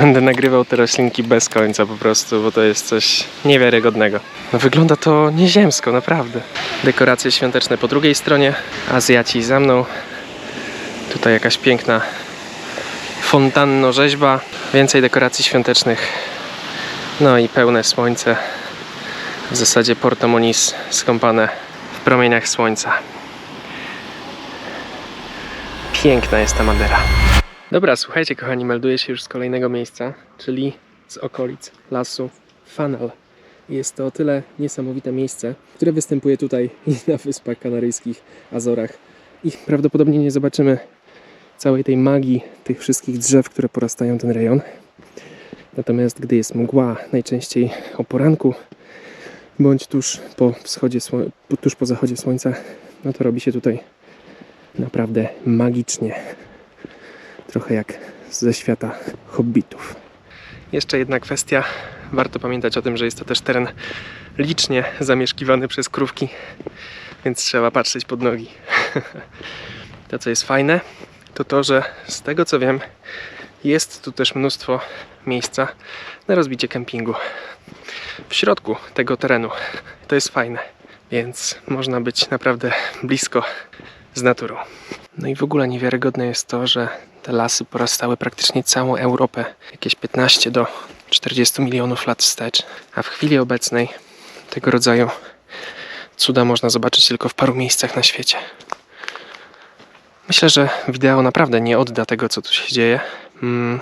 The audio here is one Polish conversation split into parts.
Będę nagrywał te roślinki bez końca po prostu, bo to jest coś niewiarygodnego. No wygląda to nieziemsko, naprawdę. Dekoracje świąteczne po drugiej stronie, Azjaci za mną. Tutaj jakaś piękna fontanno rzeźba, więcej dekoracji świątecznych. No i pełne słońce. W zasadzie Porto Moniz skąpane w promieniach słońca. Piękna jest ta Madera. Dobra, słuchajcie kochani, melduję się już z kolejnego miejsca, czyli z okolic lasu Funnel. Jest to o tyle niesamowite miejsce, które występuje tutaj i na Wyspach Kanaryjskich, Azorach. I prawdopodobnie nie zobaczymy całej tej magii tych wszystkich drzew, które porastają ten rejon. Natomiast gdy jest mgła, najczęściej o poranku, bądź tuż po wschodzie, tuż po zachodzie słońca, no to robi się tutaj naprawdę magicznie. Trochę jak ze świata hobbitów. Jeszcze jedna kwestia. Warto pamiętać o tym, że jest to też teren licznie zamieszkiwany przez krówki, więc trzeba patrzeć pod nogi. To, co jest fajne, to to, że z tego co wiem, jest tu też mnóstwo miejsca na rozbicie kempingu w środku tego terenu. To jest fajne, więc można być naprawdę blisko z naturą. No i w ogóle niewiarygodne jest to, że te lasy porastały praktycznie całą Europę, jakieś 15 do 40 milionów lat wstecz, a w chwili obecnej tego rodzaju cuda można zobaczyć tylko w paru miejscach na świecie. Myślę, że wideo naprawdę nie odda tego, co tu się dzieje. Mm,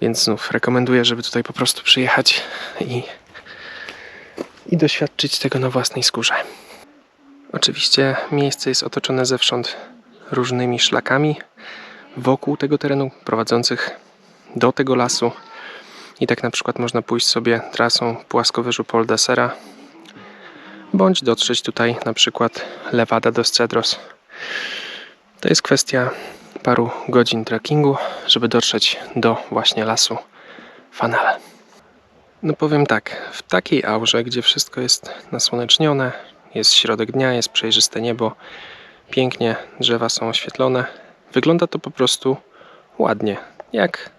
więc znów rekomenduję, żeby tutaj po prostu przyjechać i, i doświadczyć tego na własnej skórze. Oczywiście miejsce jest otoczone zewsząd różnymi szlakami wokół tego terenu prowadzących do tego lasu. I tak na przykład można pójść sobie trasą płaskowyżu Pol de Sera bądź dotrzeć tutaj na przykład Levada dos Cedros. To jest kwestia paru godzin trekkingu, żeby dotrzeć do właśnie lasu Fanale. No powiem tak, w takiej aurze, gdzie wszystko jest nasłonecznione, jest środek dnia, jest przejrzyste niebo, pięknie drzewa są oświetlone, wygląda to po prostu ładnie, jak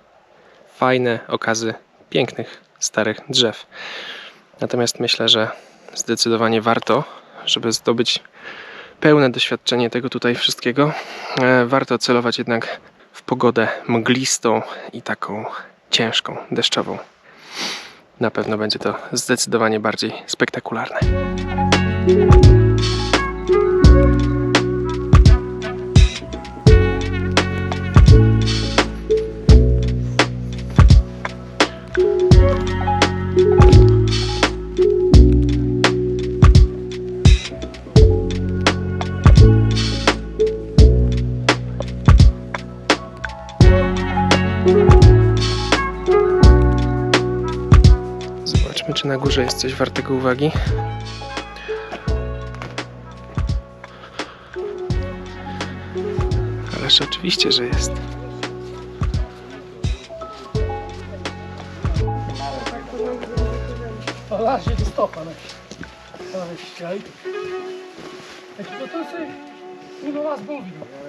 fajne okazy pięknych, starych drzew. Natomiast myślę, że zdecydowanie warto, żeby zdobyć pełne doświadczenie tego tutaj wszystkiego, e, warto celować jednak w pogodę mglistą i taką ciężką, deszczową. Na pewno będzie to zdecydowanie bardziej spektakularne. Czy na górze jest coś wartego uwagi. Ależ oczywiście, że jest. Stopa.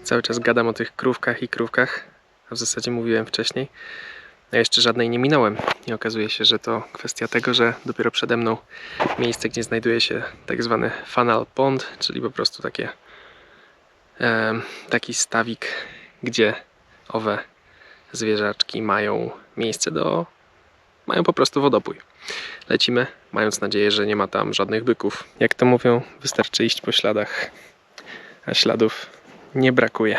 Cały czas gadam o tych krówkach i krówkach, a w zasadzie mówiłem wcześniej. Ja jeszcze żadnej nie minąłem i okazuje się, że to kwestia tego, że dopiero przede mną miejsce, gdzie znajduje się tak zwany funnel pond, czyli po prostu takie taki stawik, gdzie owe zwierzaczki mają miejsce do mają po prostu wodopój. Lecimy, mając nadzieję, że nie ma tam żadnych byków. Jak to mówią, wystarczy iść po śladach, a śladów nie brakuje.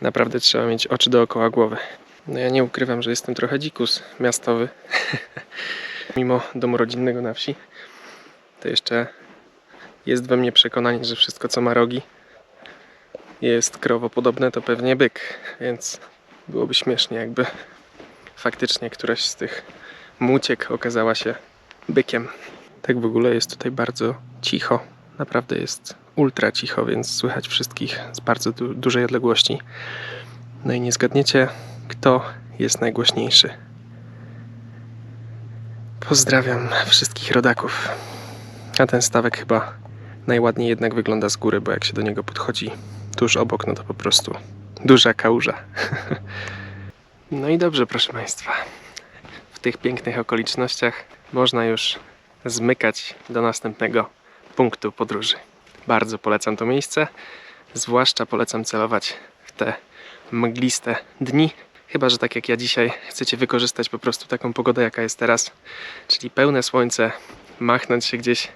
Naprawdę trzeba mieć oczy dookoła głowy. No ja nie ukrywam, że jestem trochę dzikus miastowy. Mimo domu rodzinnego na wsi, to jeszcze jest we mnie przekonanie, że wszystko co ma rogi jest krowopodobne, to pewnie byk. Więc byłoby śmiesznie, jakby faktycznie któraś z tych muciek okazała się bykiem. Tak w ogóle jest tutaj bardzo cicho. Naprawdę jest ultra cicho, więc słychać wszystkich z bardzo du- dużej odległości. No i nie zgadniecie, kto jest najgłośniejszy. Pozdrawiam wszystkich rodaków. A ten stawek chyba najładniej jednak wygląda z góry, bo jak się do niego podchodzi tuż obok, no to po prostu duża kałuża. No i dobrze, proszę Państwa. W tych pięknych okolicznościach można już zmykać do następnego punktu podróży. Bardzo polecam to miejsce. Zwłaszcza polecam celować w te mgliste dni. Chyba, że tak jak ja dzisiaj chcecie wykorzystać po prostu taką pogodę, jaka jest teraz, czyli pełne słońce, machnąć się gdzieś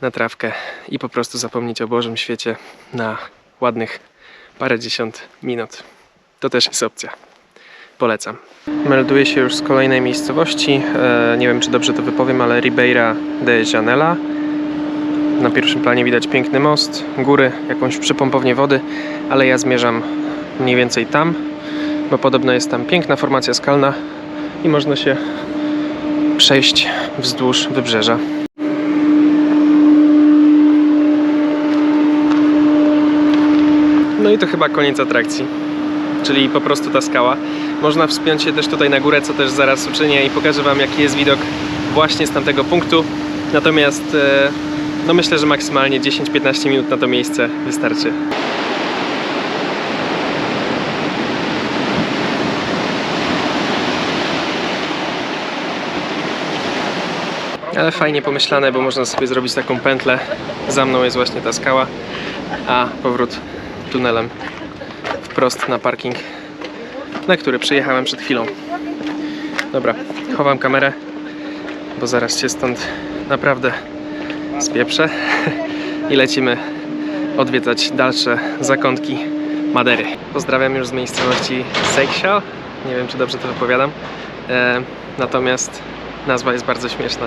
na trawkę i po prostu zapomnieć o Bożym świecie na ładnych parędziesiąt minut. To też jest opcja. Polecam. Melduję się już z kolejnej miejscowości. E, nie wiem, czy dobrze to wypowiem, ale Ribeira de Janela. Na pierwszym planie widać piękny most, góry, jakąś przypompownię wody, ale ja zmierzam mniej więcej tam, bo podobno jest tam piękna formacja skalna i można się przejść wzdłuż wybrzeża. No i to chyba koniec atrakcji, czyli po prostu ta skała. Można wspiąć się też tutaj na górę, co też zaraz uczynię i pokażę Wam jaki jest widok właśnie z tamtego punktu. Natomiast e, no myślę, że maksymalnie 10-15 minut na to miejsce wystarczy. Ale fajnie pomyślane, bo można sobie zrobić taką pętlę. Za mną jest właśnie ta skała, a powrót tunelem wprost na parking, na który przyjechałem przed chwilą. Dobra, chowam kamerę, bo zaraz się stąd naprawdę spieprzę i lecimy odwiedzać dalsze zakątki Madery. Pozdrawiam już z miejscowości Seychelles. Nie wiem, czy dobrze to wypowiadam. E, natomiast nazwa jest bardzo śmieszna.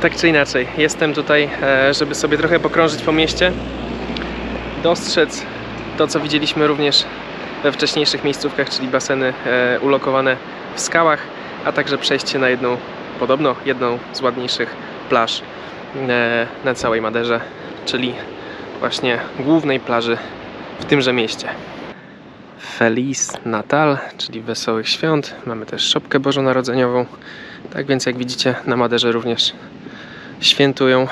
Tak czy inaczej, jestem tutaj, e, żeby sobie trochę pokrążyć po mieście, dostrzec to, co widzieliśmy również we wcześniejszych miejscówkach, czyli baseny e, ulokowane w skałach, a także przejść się na jedną, podobno jedną z ładniejszych plaż e, na całej Maderze, czyli właśnie głównej plaży w tymże mieście. Feliz Natal, czyli Wesołych Świąt. Mamy też szopkę bożonarodzeniową. Tak więc jak widzicie na Maderze również świętują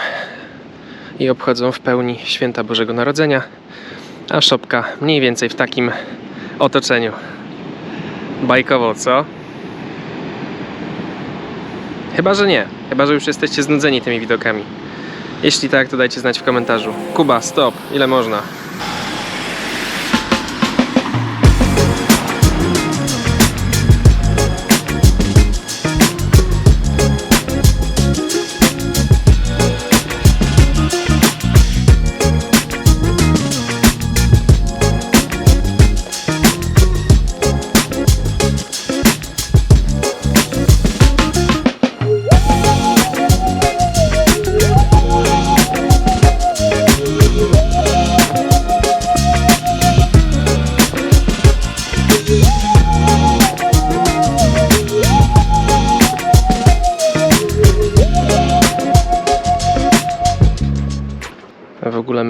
i obchodzą w pełni święta Bożego Narodzenia, a szopka mniej więcej w takim otoczeniu. Bajkowo, co? Chyba, że nie. Chyba, że już jesteście znudzeni tymi widokami. Jeśli tak, to dajcie znać w komentarzu. Kuba, stop. Ile można?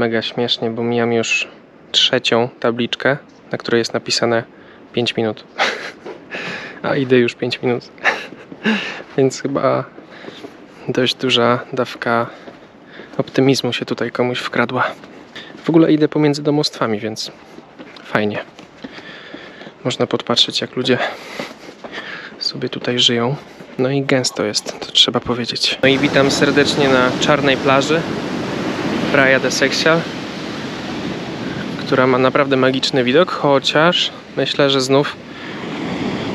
Mega śmiesznie, bo mijam już trzecią tabliczkę, na której jest napisane 5 minut. A idę już 5 minut. Więc chyba dość duża dawka optymizmu się tutaj komuś wkradła. W ogóle idę pomiędzy domostwami, więc fajnie. Można podpatrzeć, jak ludzie sobie tutaj żyją. No i gęsto jest, to trzeba powiedzieć. No i witam serdecznie na czarnej plaży. Praia de Seixal, która ma naprawdę magiczny widok, chociaż myślę, że znów,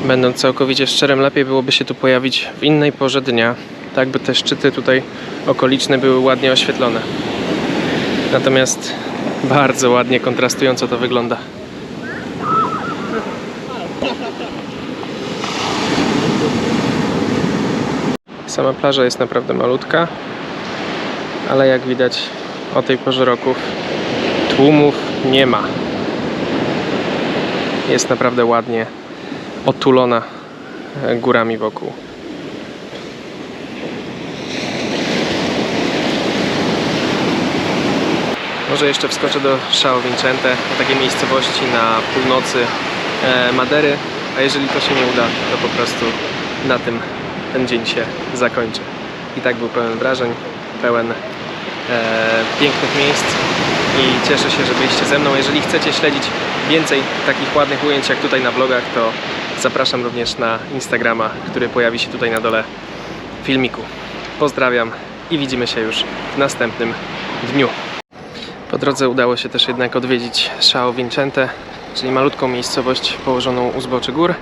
będąc całkowicie szczerym, lepiej byłoby się tu pojawić w innej porze dnia, tak by te szczyty tutaj okoliczne były ładnie oświetlone. Natomiast bardzo ładnie, kontrastująco to wygląda. Sama plaża jest naprawdę malutka, ale jak widać o tej porze roku tłumów nie ma. Jest naprawdę ładnie otulona e, górami wokół. Może jeszcze wskoczę do São Vicente, takiej miejscowości na północy e, Madery, a jeżeli to się nie uda, to po prostu na tym ten dzień się zakończy. I tak był pełen wrażeń, pełen pięknych miejsc i cieszę się, że byliście ze mną. Jeżeli chcecie śledzić więcej takich ładnych ujęć jak tutaj na vlogach, to Zapraszam również na Instagrama, który pojawi się tutaj na dole filmiku. Pozdrawiam i widzimy się już w następnym dniu. Po drodze udało się też jednak odwiedzić Szao Vincente, czyli malutką miejscowość położoną u zboczy gór.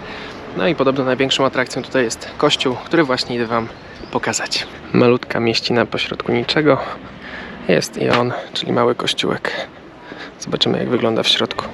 No i podobno największą atrakcją tutaj jest kościół, który właśnie idę Wam pokazać. Malutka mieścina pośrodku niczego. Jest i on, czyli mały kościółek. Zobaczymy jak wygląda w środku.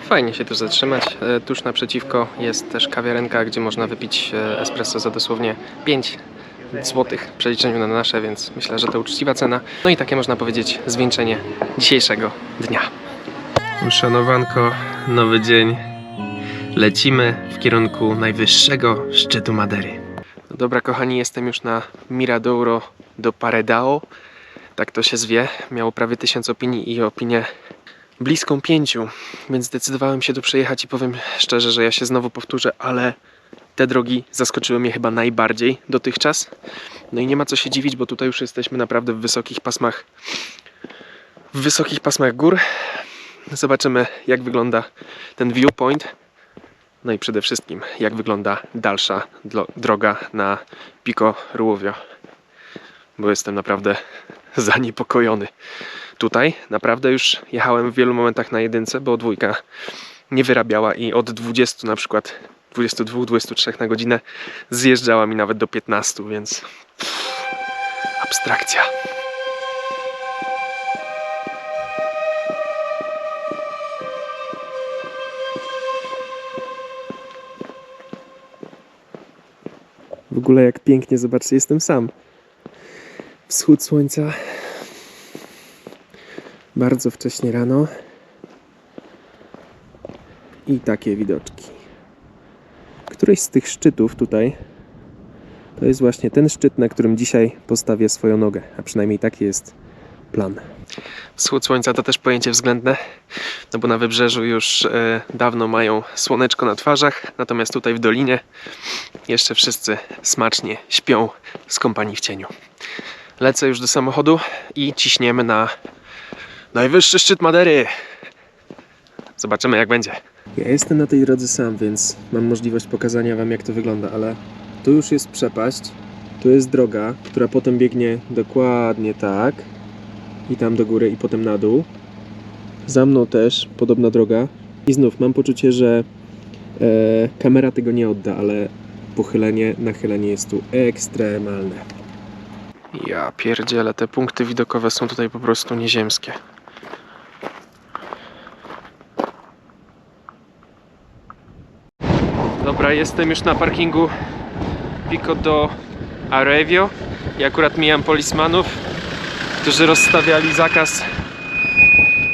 Fajnie się tu zatrzymać. E, Tuż naprzeciwko jest też kawiarenka, gdzie można wypić e, espresso za dosłownie 5 złotych w przeliczeniu na nasze, więc myślę, że to uczciwa cena. No i takie można powiedzieć zwieńczenie dzisiejszego dnia. Uszanowanko, nowy dzień. Lecimy w kierunku najwyższego szczytu Madery. No dobra, kochani, jestem już na Miradouro do Paredao. Tak to się zwie. Miało prawie tysiąc opinii i opinię bliską pięciu, więc zdecydowałem się tu przejechać i powiem szczerze, że ja się znowu powtórzę, ale te drogi zaskoczyły mnie chyba najbardziej dotychczas. No i nie ma co się dziwić, bo tutaj już jesteśmy naprawdę w wysokich pasmach w wysokich pasmach gór. Zobaczymy jak wygląda ten viewpoint. No i przede wszystkim jak wygląda dalsza droga na Pico Ruovio. Bo jestem naprawdę zaniepokojony. Tutaj naprawdę już jechałem w wielu momentach na jedynce, bo dwójka nie wyrabiała i od 20 na przykład 22-23 na godzinę zjeżdżała mi nawet do 15, więc abstrakcja. W ogóle jak pięknie, zobaczcie, jestem sam. Wschód słońca. Bardzo wcześnie rano. I takie widoczki. Któryś z tych szczytów tutaj to jest właśnie ten szczyt, na którym dzisiaj postawię swoją nogę, a przynajmniej taki jest plan. Wschód słońca to też pojęcie względne, no bo na wybrzeżu już e, dawno mają słoneczko na twarzach, natomiast tutaj w dolinie jeszcze wszyscy smacznie śpią z kompanii w cieniu. Lecę już do samochodu i ciśniemy na najwyższy szczyt Madery. Zobaczymy jak będzie. Ja jestem na tej drodze sam, więc mam możliwość pokazania wam jak to wygląda, ale tu już jest przepaść, tu jest droga, która potem biegnie dokładnie tak i tam do góry i potem na dół. Za mną też podobna droga i znów mam poczucie, że e, kamera tego nie odda, ale pochylenie, nachylenie jest tu ekstremalne. Ja pierdzielę, te punkty widokowe są tutaj po prostu nieziemskie. Dobra, jestem już na parkingu Pico do Arevio i akurat mijam polismanów, którzy rozstawiali zakaz,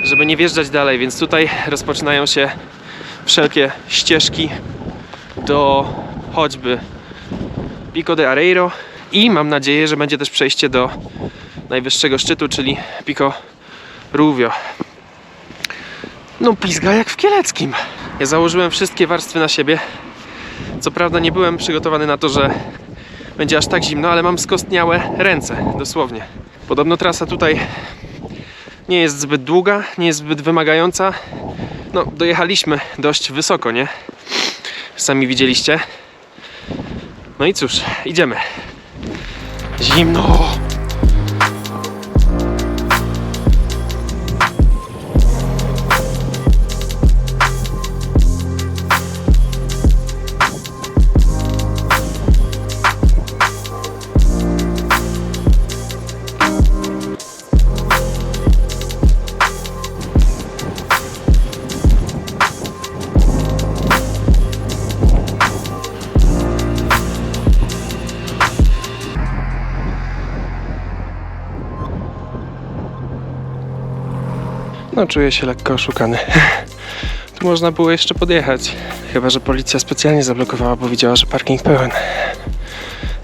żeby nie wjeżdżać dalej, więc tutaj rozpoczynają się wszelkie ścieżki do choćby Pico de Areiro i mam nadzieję, że będzie też przejście do najwyższego szczytu, czyli Pico Ruvio. No pizga jak w Kieleckim. Ja założyłem wszystkie warstwy na siebie. Co prawda nie byłem przygotowany na to, że będzie aż tak zimno, ale mam skostniałe ręce, dosłownie. Podobno trasa tutaj nie jest zbyt długa, nie jest zbyt wymagająca. No, dojechaliśmy dość wysoko, nie? Sami widzieliście. No i cóż, idziemy. Zimno! No, czuję się lekko oszukany. Tu można było jeszcze podjechać. Chyba, że policja specjalnie zablokowała, bo widziała, że parking pełen.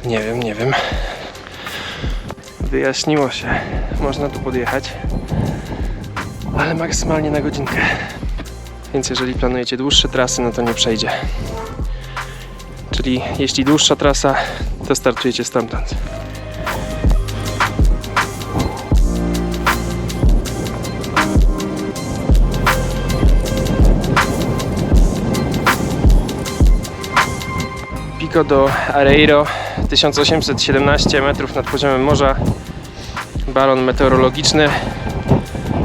Nie wiem, nie wiem. Wyjaśniło się. Można tu podjechać. Ale maksymalnie na godzinkę. Więc jeżeli planujecie dłuższe trasy, no to nie przejdzie. Czyli jeśli dłuższa trasa, to startujecie stamtąd. Do Areiro 1817 metrów nad poziomem morza balon meteorologiczny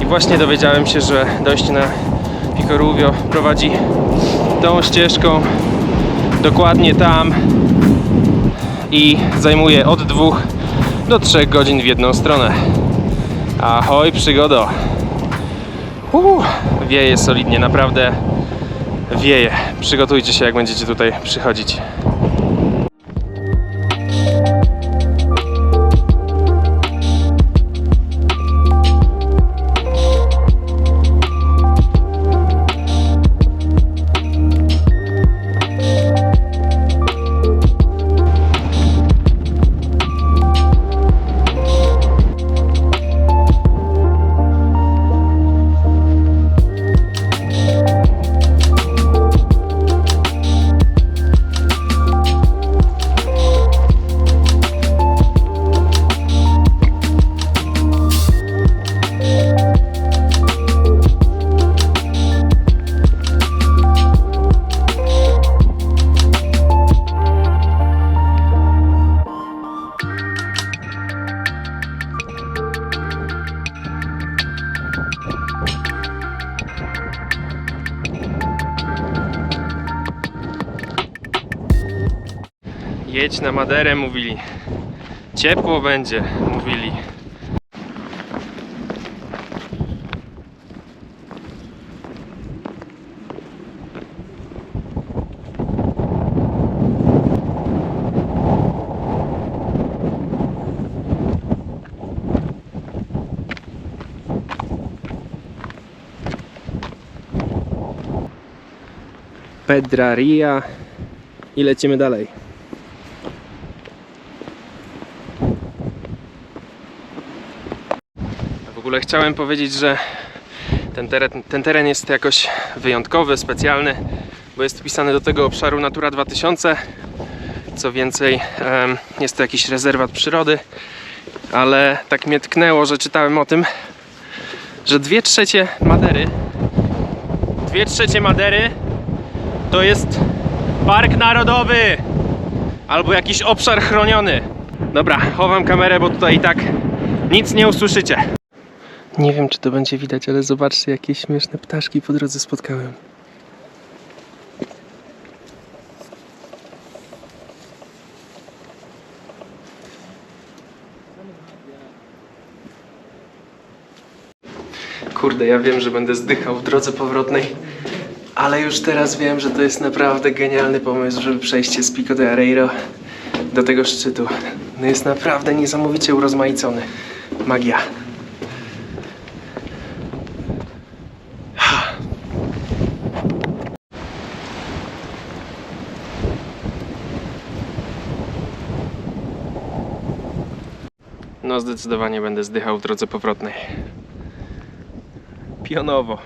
i właśnie dowiedziałem się, że dojście na Pico Rubio prowadzi tą ścieżką dokładnie tam i zajmuje od 2 do 3 godzin w jedną stronę. Ahoj przygodo! Uuu, wieje solidnie, naprawdę wieje. Przygotujcie się jak będziecie tutaj przychodzić. Na Maderę, mówili. Ciepło będzie, mówili. Pedraria i lecimy dalej. Chciałem powiedzieć, że ten teren, ten teren jest jakoś wyjątkowy, specjalny, bo jest wpisany do tego obszaru Natura 2000. Co więcej, jest to jakiś rezerwat przyrody, ale tak mnie tknęło, że czytałem o tym, że dwie trzecie Madery, dwie trzecie Madery to jest park narodowy albo jakiś obszar chroniony. Dobra, chowam kamerę, bo tutaj i tak nic nie usłyszycie. Nie wiem, czy to będzie widać, ale zobaczcie, jakie śmieszne ptaszki po drodze spotkałem. Kurde, ja wiem, że będę zdychał w drodze powrotnej, ale już teraz wiem, że to jest naprawdę genialny pomysł, żeby przejście z Pico de Areiro do tego szczytu. No jest naprawdę niesamowicie urozmaicony. Magia. No zdecydowanie będę zdychał w drodze powrotnej. Pionowo.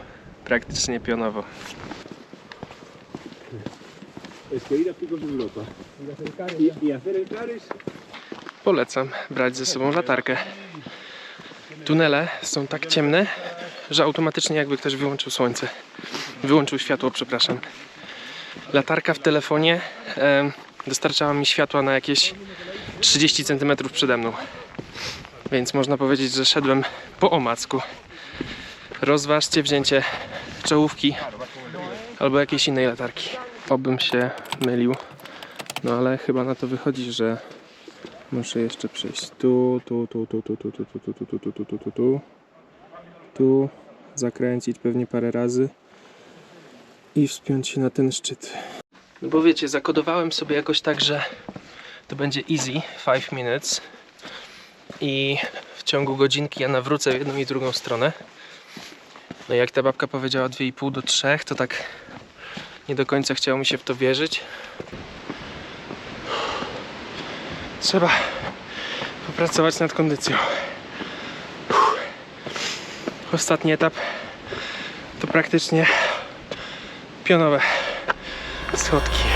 Praktycznie pionowo. Polecam brać ze sobą latarkę. Tunele są tak ciemne, że automatycznie jakby ktoś wyłączył słońce. Wyłączył światło, przepraszam. Latarka w telefonie dostarczała mi światła na jakieś 30 cm przede mną. Więc można powiedzieć, że szedłem po omacku. Rozważcie wzięcie czołówki albo jakiejś innej latarki. Obym się mylił. No ale chyba na to wychodzi, że Muszę jeszcze przejść tu, tu, tu, tu, tu, tu, tu, tu, tu, tu, tu, tu, tu, tu, tu, tu, tu, zakręcić pewnie parę razy i wspiąć się na ten szczyt. No bo wiecie, zakodowałem sobie jakoś tak, że to będzie easy, 5 minutes i w ciągu godzinki ja nawrócę w jedną i drugą stronę. No jak ta babka powiedziała 2,5 do 3, to tak nie do końca chciało mi się w to wierzyć. Trzeba popracować nad kondycją. Ostatni etap to praktycznie pionowe schodki.